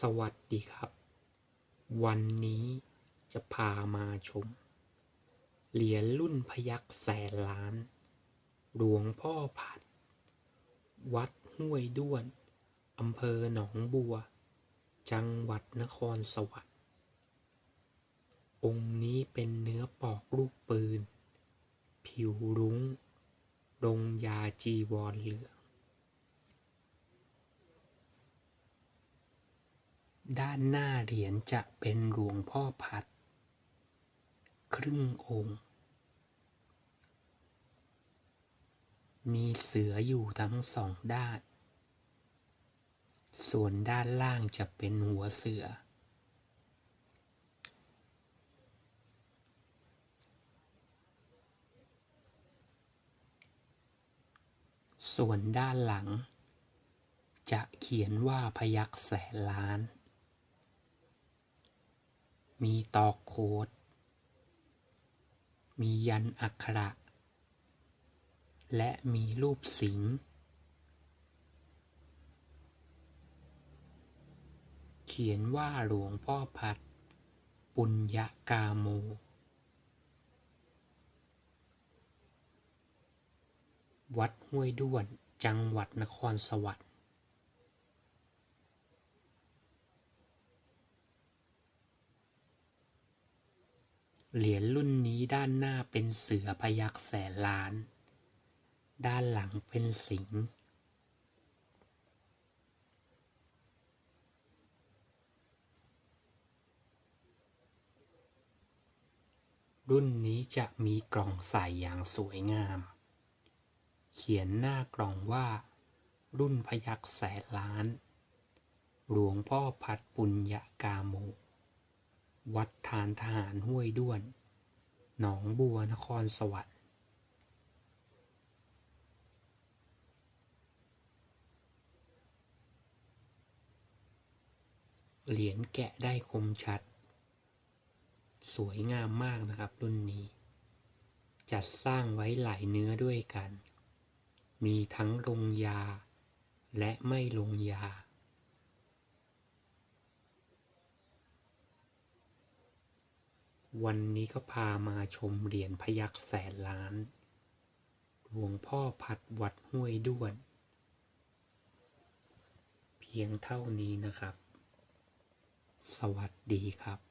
สวัสดีครับ วันนี้จะพามาชม เหรียญรุ่นพยัคฆ์แสนล้าน หลวงพ่อพัด วัดห้วยด้วนอำเภอหนองบัว จังหวัดนครสวรรค์องค์นี้เป็นเนื้อปอกลูกปืน ผิวรุง้งรงยาจีวรเหลือง ด้านหน้าเหรียญจะเป็นหลวงพ่อพัด ครึ่งองค์ มีเสืออยู่ทั้งสองด้าน ส่วนด้านล่างจะเป็นหัวเสือ ส่วนด้านหลังจะเขียนว่าพยัคฆ์แสนล้าน มีตอกโคดมียันอักขระ และมีรูปสิงห์เขียนว่าหลวงพ่อพัด ปุญญากาโม วัดห้วยด้วนจังหวัดนครสวรรค์ เหรียญรุ่นนี้ด้านหน้าเป็นเสือพยัคฆ์แสนล้าน ด้านหลังเป็นสิงห์รุ่นนี้จะมีกล่องใส่อย่างสวยงาม เขียนหน้ากล่องว่า รุ่นพยัคฆ์แสนล้าน หลวงพ่อพัดปุญญากาโม วัดทานทหารห้วยด้วน หนองบัวนครสวรรค์เหรียญแกะได้คมชัด สวยงามมากนะครับรุ่นนี้ จัดสร้างไว้หลายเนื้อด้วยกัน มีทั้งลงยา และไม่ลงยา วันนี้ก็พามาชมเหรียญพยัคฆ์แสนล้าน หลวงพ่อพัดวัดห้วยด้วน เพียงเท่านี้นะครับ สวัสดีครับ